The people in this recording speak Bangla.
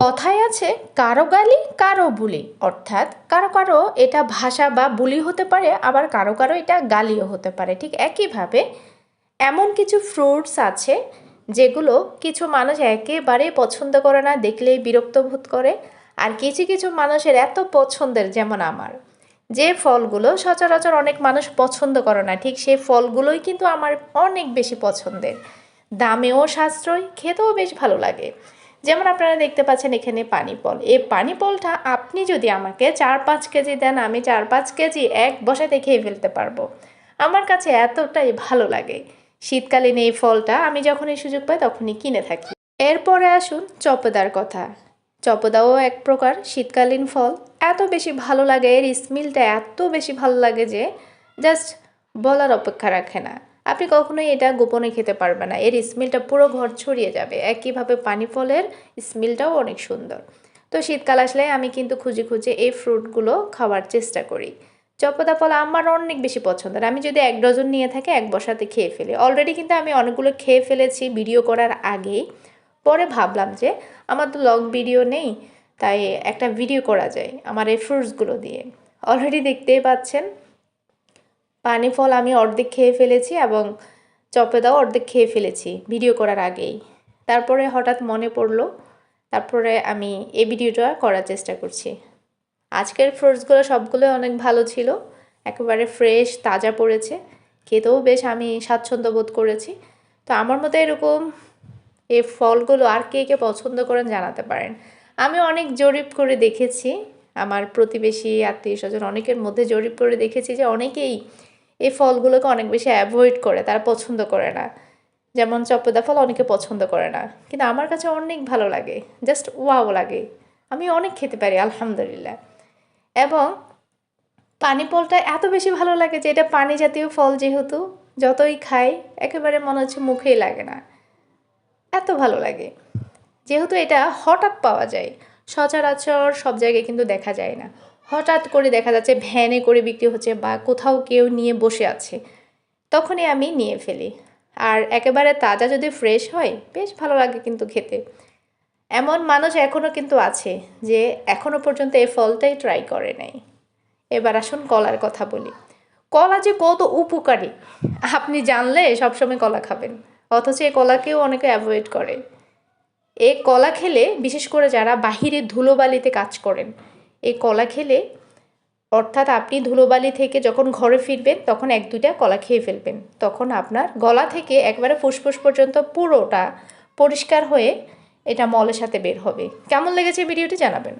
কথায় আছে, কারও গালি, কারও বুলি। অর্থাৎ কারও কারও এটা ভাষা বা বুলি হতে পারে, আবার কারও কারও এটা গালিও হতে পারে। ঠিক একইভাবে এমন কিছু ফ্রুটস আছে যেগুলো কিছু মানুষ একেবারেই পছন্দ করে না, দেখলেই বিরক্ত বোধ করে। আর কিছু কিছু মানুষের এত পছন্দের, যেমন আমার, যে ফলগুলো সচরাচর অনেক মানুষ পছন্দ করে না, ঠিক সেই ফলগুলোই কিন্তু আমার অনেক বেশি পছন্দের। দামেও সাশ্রয়, খেতেও বেশ ভালো লাগে। যেমন আপনারা দেখতে পাচ্ছেন এখানে পানি ফল এই পানি ফলটা আপনি যদি আমাকে চার পাঁচ কেজি দেন, আমি চার পাঁচ কেজি এক বসাতে খেয়ে ফেলতে পারব। আমার কাছে এতটাই ভালো লাগে। শীতকালীন এই ফলটা আমি যখনই সুযোগ পাই তখনই কিনে থাকি। এরপরে আসুন চপদার কথা। চপদাও এক প্রকার শীতকালীন ফল। এত বেশি ভালো লাগে, এর স্মেলটা এত বেশি ভালো লাগে যে জাস্ট বলার অপেক্ষা রাখে না। আপনি কখনোই এটা গোপনে খেতে পারবেন না। এর স্মেলটা পুরো ঘর ছড়িয়ে যাবে। একইভাবে পানি ফলের স্মেলটাও অনেক সুন্দর। তো শীতকাল আসলে আমি কিন্তু খুঁজে খুঁজে এই ফ্রুটগুলো খাওয়ার চেষ্টা করি। চপদা ফল আমার অনেক বেশি পছন্দের। আমি যদি এক ডজন নিয়ে থাকি, এক বসাতে খেয়ে ফেলি। অলরেডি কিন্তু আমি অনেকগুলো খেয়ে ফেলেছি ভিডিও করার আগেই। পরে ভাবলাম যে, আমার তো লং ভিডিও নেই, তাই একটা ভিডিও করা যায় আমার এই ফ্রুটসগুলো দিয়ে। অলরেডি দেখতেই পাচ্ছেন। পানি ফল আমি অর্ধেক খেয়ে ফেলেছি এবং চপেদাও অর্ধেক খেয়ে ফেলেছি ভিডিও করার আগেই। তারপরে হঠাৎ মনে পড়ল, তারপরে আমি এই ভিডিওটা করার চেষ্টা করছি। আজকের ফ্রুটসগুলো সবগুলো অনেক ভালো ছিল, একেবারে ফ্রেশ, তাজা পড়েছে, খেতেও বেশ আমি স্বাচ্ছন্দ্য বোধ করেছি। তো আমার মতো এরকম এই ফলগুলো আর কে কে পছন্দ করেন জানাতে পারেন। আমি অনেক জরিপ করে দেখেছি, আমার প্রতিবেশী আত্মীয় স্বজন অনেকের মধ্যে জরিপ করে দেখেছি যে অনেকেই এই ফলগুলোকে অনেক বেশি অ্যাভয়েড করে, তারা পছন্দ করে না। যেমন চপদা ফল অনেকে পছন্দ করে না। কিন্তু আমার কাছে অনেক ভালো লাগে জাস্ট ওয়াও লাগে। আমি অনেক খেতে পারি, আলহামদুলিল্লাহ। এবং পানি ফলটা এত বেশি ভালো লাগে যে এটা পানি জাতীয় ফল যেহেতু, যতই খাই, একেবারে মনে হচ্ছে মুখেই লাগে না। এত ভালো লাগে। যেহেতু এটা হঠাৎ পাওয়া যায়, সচরাচর সব জায়গায় কিন্তু দেখা যায় না। হঠাৎ করে দেখা যাচ্ছে ভ্যানে করে বিক্রি হচ্ছে বা কোথাও কেউ নিয়ে বসে আছে। তখনই আমি নিয়ে ফেলি। আর একেবারে তাজা যদি ফ্রেশ হয়, বেশ ভালো লাগে কিন্তু খেতে। এমন মানুষ এখনও কিন্তু আছে যে এখনও পর্যন্ত এই ফলটাই ট্রাই করে নাই। এবার আসুন কলার কথা বলি। কলা যে কত উপকারী। আপনি জানলে সবসময় কলা খাবেন। অথচ এই কলাকেও অনেকে অ্যাভয়েড করে। এ কলা খেলে, বিশেষ করে যারা বাহিরে ধুলোবালিতে কাজ করেন এই কলা খেলে, অর্থাৎ আপনি ধুলোবালি থেকে যখন ঘরে ফিরবেন, তখন এক দুইটা কলা খেয়ে ফেলবেন। তখন আপনার গলা থেকে একবারে ফুসফুস পর্যন্ত পুরোটা পরিষ্কার হয়ে এটা মলের সাথে বের হবে। কেমন লেগেছে ভিডিওটি জানাবেন।